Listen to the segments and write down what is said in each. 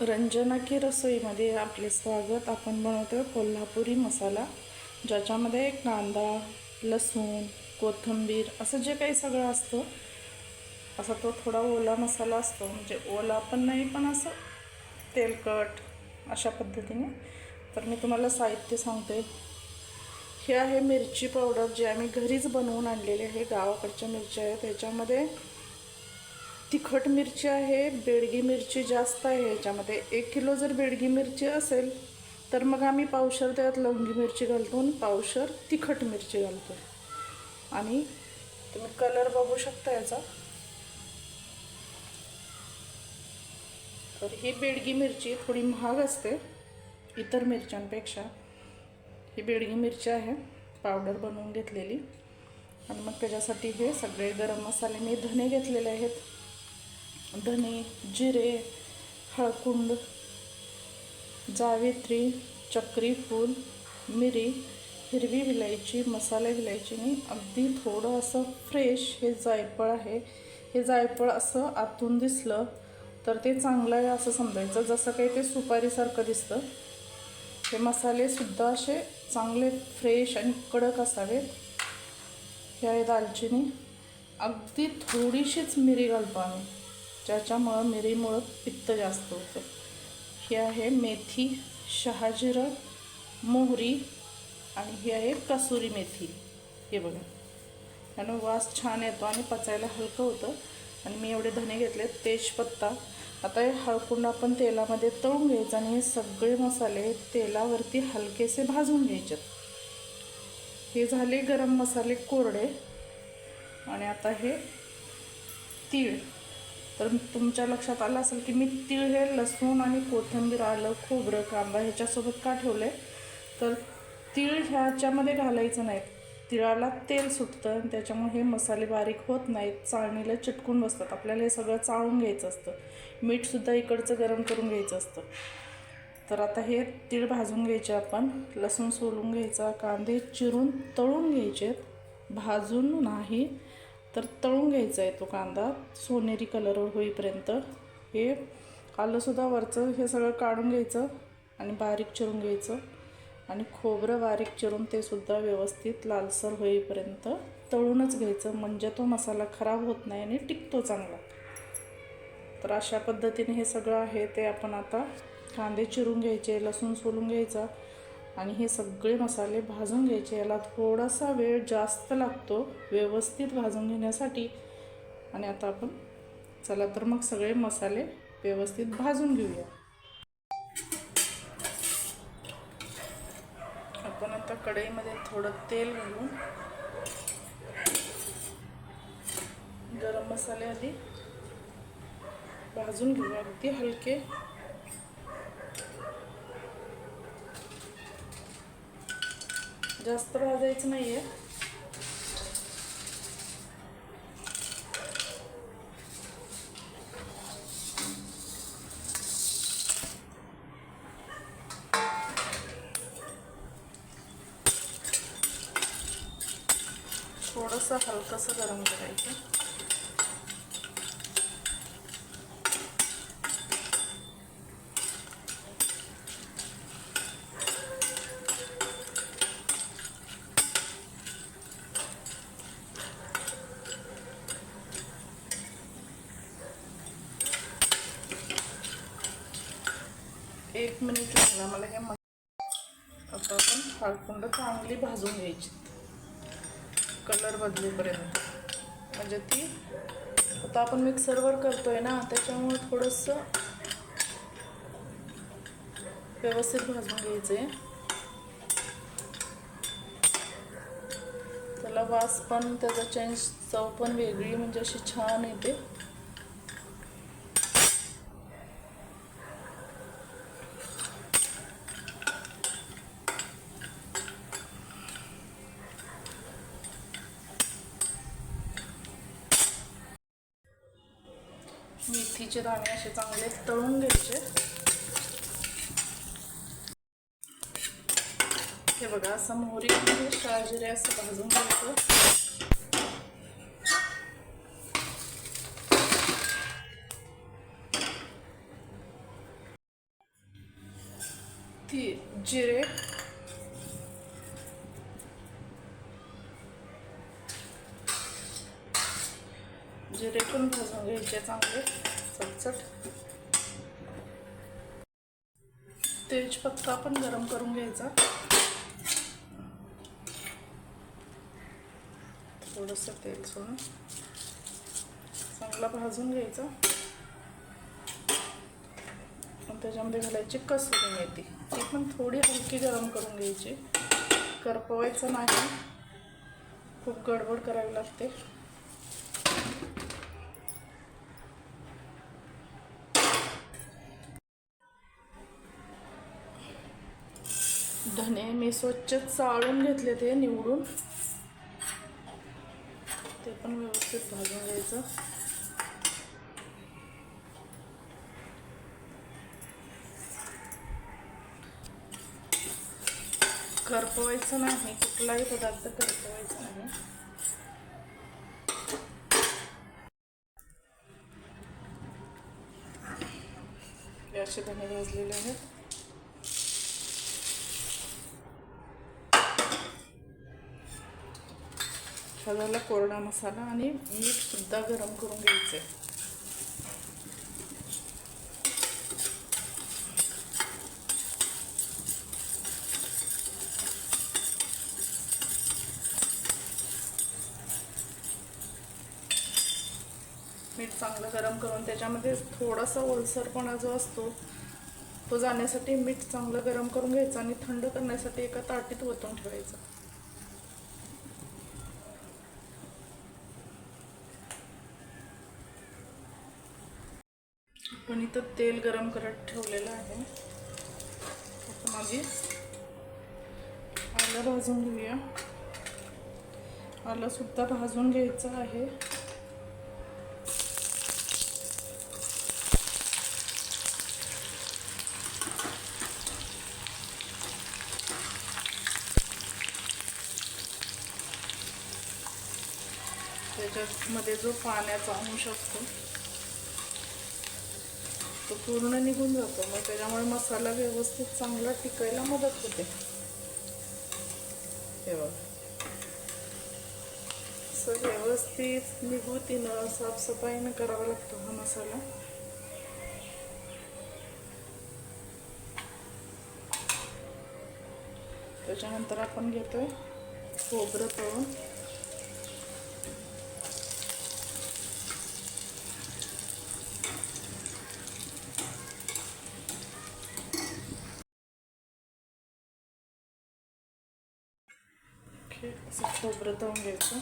रंजना की रसोईमध्ये आपले स्वागत. आपण बनवतो कोल्हापुरी मसाला ज्याच्यामध्ये कांदा लसूण कोथिंबीर असं जे काही सगळं असतं. असा तो थोडा ओला मसाला असतो. म्हणजे ओला पण नाही पण असं तेलकट अशा पद्धतीने. तर मी तुम्हाला साहित्य सांगते. हे आहे मिरची पावडर जी आम्ही घरीच बनवून आणलेली आहे गावाकडच्या मिरच्या आहेत. त्याच्यामध्ये तिखट मिरची आहे बेडगी मिरची जास्त आहे ह्याच्यामध्ये एक किलो जर बेडगी मिरची असेल तर मग आम्ही पावशर त्यात लवंगी मिरची घालतो आणि पावशर तिखट मिरची घालतो. आणि तुम्ही कलर बघू शकता याचा. तर ही बेडगी मिरची थोडी महाग असते इतर मिरच्यांपेक्षा. ही बेडगी मिरची आहे पावडर बनवून घेतलेली. आणि मग त्याच्यासाठी हे सगळे गरम मसाले मी धने घेतलेले आहेत. धने जिरे हळकुंड जावेत्री चक्री फूल मिरी हिरवी विलायची मसाले विलायचीने अगदी थोडं असं फ्रेश हे जायफळ आहे. हे जायफळ असं आतून दिसलं तर ते चांगलं आहे असं समजायचं. जसं काही ते सुपारीसारखं दिसतं. हे मसालेसुद्धा असे चांगले फ्रेश आणि कडक असावेत. हे आहे दालचिनी. अगदी थोडीशीच मिरी घालतो आम्ही. ज्याच्यामुळं मिरीमुळं पित्त जास्त होतं. हे आहे मेथी शहाजिरं मोहरी आणि ही आहे कसुरी मेथी. हे बघा. त्यानं वास छान येतो आणि पचायला हलकं होतं. आणि मी एवढे धने घेतले तेजपत्ता. आता हे हळकुंड आपण तेलामध्ये तळून घ्यायचं आणि हे सगळे मसाले तेलावरती हलकेसे भाजून घ्यायचेत हे झाले गरम मसाले कोरडे. आणि आता हे तीळ. तर तुमच्या लक्षात आलं असेल की मी तीळ हे लसूण आणि कोथिंबीर आलं खोबरं कांदा ह्याच्यासोबत का ठेवलं आहे तर तीळ ह्याच्यामध्ये घालायचं नाही. तिळाला तेल सुटतं आणि त्याच्यामुळे हे मसाले बारीक होत नाहीत. चाळणीला चिटकून बसतात. आपल्याला हे सगळं चाळून घ्यायचं असतं. मीठसुद्धा इकडचं गरम करून घ्यायचं असतं. तर आता हे तीळ भाजून घ्यायचे आपण. लसूण सोलून घ्यायचा. कांदे चिरून तळून घ्यायचे भाजून नाही. तर तळून घ्यायचा आहे तो कांदा. सोनेरी कलरवर होईपर्यंत हे आलंसुद्धा वरचं हे सगळं काढून घ्यायचं आणि बारीक चिरून घ्यायचं. आणि खोबरं बारीक चिरून ते सुद्धा व्यवस्थित लालसर होईपर्यंत तळूनच घ्यायचं. म्हणजे तो मसाला खराब होत नाही आणि टिकतो चांगला. तर अशा पद्धतीने हे सगळं आहे ते आपण आता कांदे चिरून घ्यायचे लसूण सोलून घ्यायचा. आणि हे सगळे मसाले भाजून घ्यायचे. याला थोडासा वेळ जास्त लागतो व्यवस्थित भाजून घेण्यासाठी. आणि आता आपण चला तर मग सगळे मसाले व्यवस्थित भाजून घेऊया. आपण आता कढईमध्ये थोडं तेल घालून गरम मसाले आधी भाजून घेऊया. अगदी हलके जास्त भाजायचं नाही आहे थोडंसं हलकंसं गरम करायचं. एक मिनिट लागला मला हे आता आपण फाळकुंड चांगली भाजून घ्यायची. कलर बदलेपर्यंत. म्हणजे ती आता आपण मिक्सरवर करतोय ना त्याच्यामुळे थोडंसं व्यवस्थित भाजून घ्यायचं आहे त्याला वास पण त्याचा चेंज चव पण वेगळी म्हणजे अशी छान येते. दाणे असे चांगले तळून घ्यायचे. हे बघा असं मोहरी शहाजिरे असं भाजून घ्यायचं. ती जिरे जिरे पण भाजून घ्यायचे चांगले. चटचट तेजपत्ता पण गरम करून घ्यायचा. थोडंसं तेल सोडून. चांगला भाजून घ्यायचा. आणि त्याच्यामध्ये घालायची कसुरी मेथी. ती पण थोडी हलकी गरम करून घ्यायची. करपवायचं नाही. खूप गडबड करावी लागते. धने मी स्वच्छ चाळून घेतले ते निवडून. ते पण व्यवस्थित भाजून घ्यायचं. करपवायचं नाही कुठलाही पदार्थ करपवायचा नाही. असे धने भाजलेले आहेत. हा झाला कोरडा मसाला आणि मीठ सुद्धा गरम करून घ्यायचं आहे मीठ चांगलं गरम करून त्याच्यामध्ये थोडासा ओलसरपणा जो असतो तो जाण्यासाठी मीठ चांगलं गरम करून घ्यायचं आणि थंड करण्यासाठी एका ताटीत ओतून ठेवायचं. आपण इथं तेल गरम करत ठेवलेलं आहे. आता माझी आलं भाजून घेऊया. आलं सुद्धा भाजून घ्यायचं आहे. त्याच्यामध्ये जो पाण्याचा अंश असतो पूर्ण निघून जातो. मग त्याच्यामुळे मसाला व्यवस्थित चांगला टिकायला मदत होते. हे बघ. असं व्यवस्थित निघूतीनं साफसफाईनं करावा लागतो हा मसाला. त्याच्यानंतर आपण घेतोय खोबरं तळून ओके असं खोबरं तळून घ्यायचं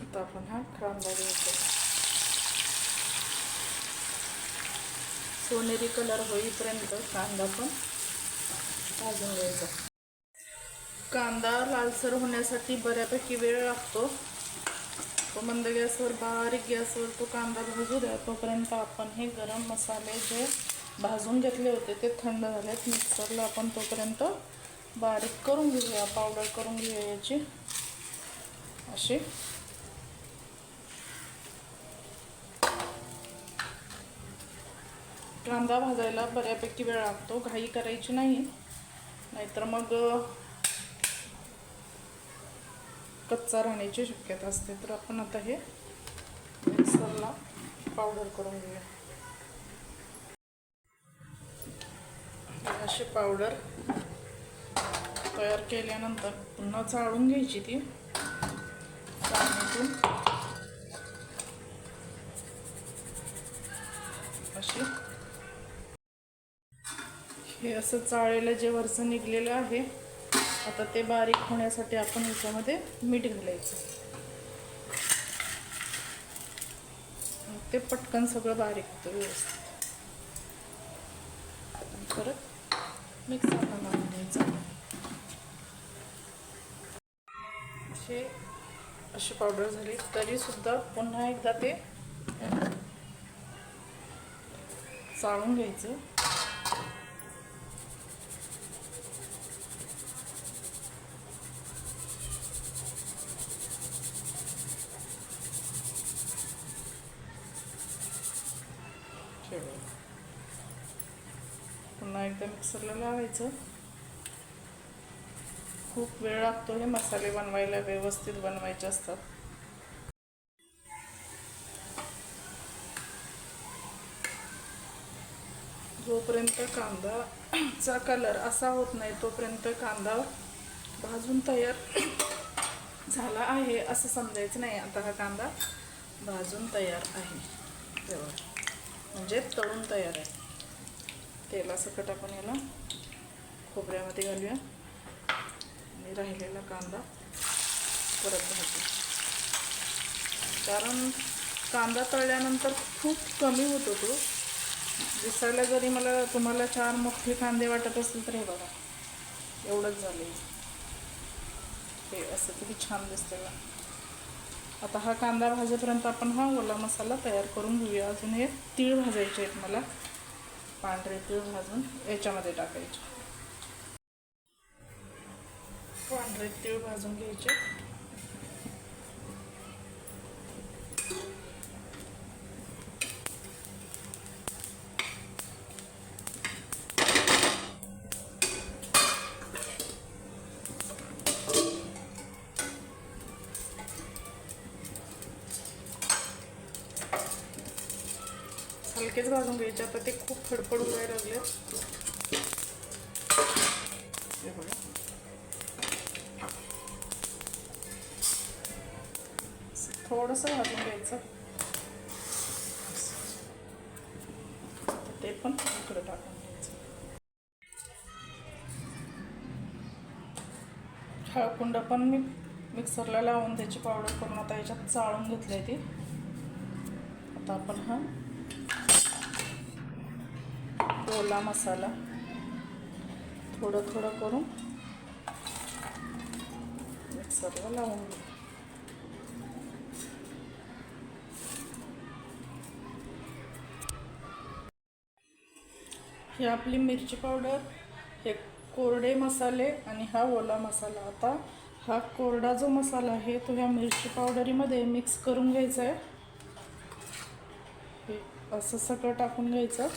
आता आपण हा कांदा घ्यायचा सोनेरी कलर होईपर्यंत कांदा पण भाजून घ्यायचा कांदा लालसर होण्यासाठी बऱ्यापैकी वेळ लागतो तो मंद गॅसवर बारीक गॅसवर तो कांदा भाजू द्या तोपर्यंत आपण हे गरम मसाले जे भाजून घेतले होते ते थंड झालेत. मिक्सरला आपण तोपर्यंत बारीक करून घेऊया पावडर करून घेऊया याची. अशी. कांदा भाजायला बऱ्यापैकी वेळ लागतो घाई करायची नाही. नाहीतर मग कच्चा राहण्याची शक्यता असते. तर आपण आता हे मिक्सरला पावडर करून घेऊया. अशी पावडर तयार केल्यानंतर पुन्हा चाळून घ्यायची ती. चाळणीतून. अशी. हे असं चाळलेलं जे वरचं निघलेलं आहे आता ते बारीक होण्यासाठी आपण याच्यामध्ये मीठ घालायचं. मग ते पटकन सगळं बारीक होतं व्यवस्थित. परत मिक्सरला लावून घ्यायचं हे अशी पावडर झाली. तरीसुद्धा पुन्हा एकदा ते चाळून घ्यायचं. पुन्हा एकदा मिक्सरला लावायचं. खूप वेळ लागतो हे मसाले बनवायला व्यवस्थित बनवायचे असतात. जोपर्यंत कांदाचा कलर असा होत नाही तोपर्यंत कांदा भाजून तयार झाला आहे असं समजायचं नाही. आता हा कांदा भाजून तयार आहे. तेव्हा. म्हणजे तळून तयार आहे. तेलासकट आपण याला खोबऱ्यामध्ये घालूया. आणि राहिलेला कांदा परत भाजू कारण कांदा तळल्यानंतर खूप कमी होतो तो दिसायला जरी मला तुम्हाला चार मोठे कांदे वाटत असतील तर हे बघा एवढंच झाले हे असं किती छान दिसतंय आता हा कांदा भाजेपर्यंत आपण हा ओला मसाला तयार करून घेऊया. अजून हे तीळ भाजायचे आहेत मला. पांढरे तीळ भाजून याच्यामध्ये टाकायचे. पांढरे तीळ भाजून घ्यायचे. हलकेच भाजून घ्यायचे. आता ते खूप फडफड उडायला लागले. थोडंसं भाजून घ्यायचं. ते पण इकडे टाकून घ्यायचं. हळकुंड पण मी मिक्सरला लावून त्याची पावडर करून आता याच्यात चाळून घेतली आहे ती. आता आपण हा ओला मसाला. थोडं थोडं करून मिक्सरला लावून घेऊ. ही आपली मिरची पावडर हे कोरडे मसाले आणि हा ओला मसाला. आता हा कोरडा जो मसाला आहे तो ह्या मिरची पावडरीमध्ये मिक्स करून घ्यायचा आहे. हे असं सगळं टाकून घ्यायचं.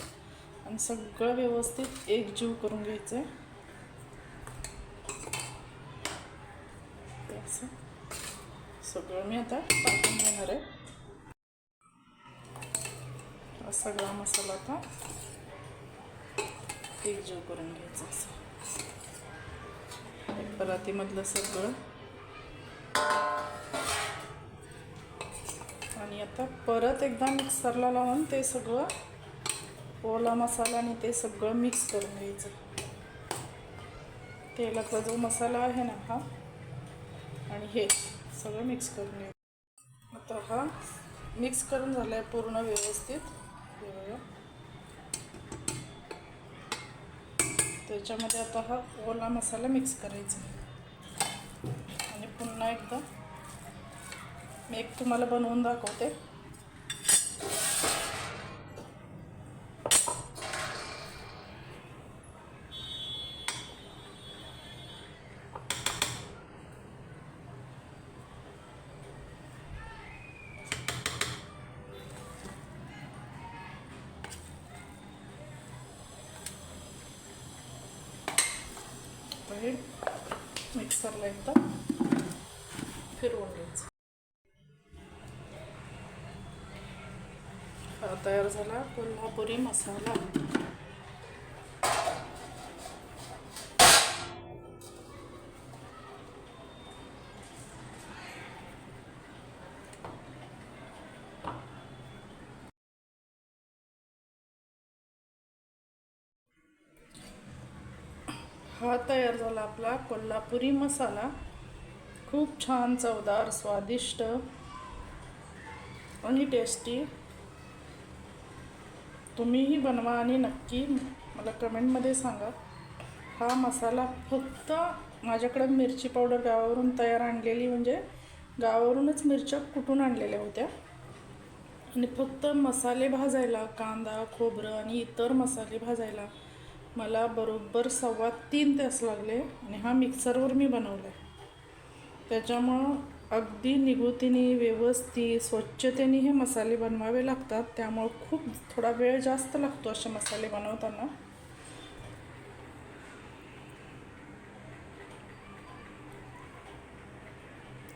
आणि सगळं व्यवस्थित एकजीव करून घ्यायचं आहे असं. सगळं मी आता टाकून घेणार आहे. सगळा मसाला आता एकजीव करून घ्यायचं असं. परातीमधलं सगळं. आणि आता परत एकदा मिक्सरला लावून ते सगळं ओला मसाला आणि ते सगळं मिक्स करून घ्यायचं. तेलातला जो मसाला आहे ना हा आणि हे सगळं मिक्स करून घ्यायचं. आता हा मिक्स करून झाला आहे पूर्ण व्यवस्थित. त्याच्यामध्ये आता हा ओला मसाला मिक्स करायचा आणि पुन्हा एकदा मी एक तुम्हाला बनवून दाखवते. मिक्सरला एकदा फिरवून घ्यायचं तयार झाला कोल्हापुरी मसाला तयार झाला आपला कोल्हापुरी मसाला. खूप छान चवदार स्वादिष्ट आणि टेस्टी तुम्हीही बनवा आणि नक्की मला कमेंटमध्ये सांगा. हा मसाला फक्त माझ्याकडे मिरची पावडर गावावरून तयार आणलेली म्हणजे गावावरूनच मिरच्या कुटून आणलेल्या होत्या. आणि फक्त मसाले भाजायला कांदा खोबरं आणि इतर मसाले भाजायला मला बरोबर सव्वा तीन तास लागले आणि हा मिक्सरवर मी बनवला आहे त्याच्यामुळं अगदी निगुतीने व्यवस्थित स्वच्छतेने हे मसाले बनवावे लागतात. त्यामुळं खूप थोडा वेळ जास्त लागतो असे मसाले बनवताना.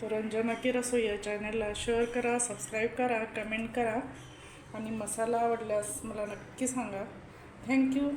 तर रंजना की रसोई या चॅनलला शेअर करा सबस्क्राईब करा कमेंट करा. आणि मसाला आवडल्यास मला नक्की सांगा. थँक्यू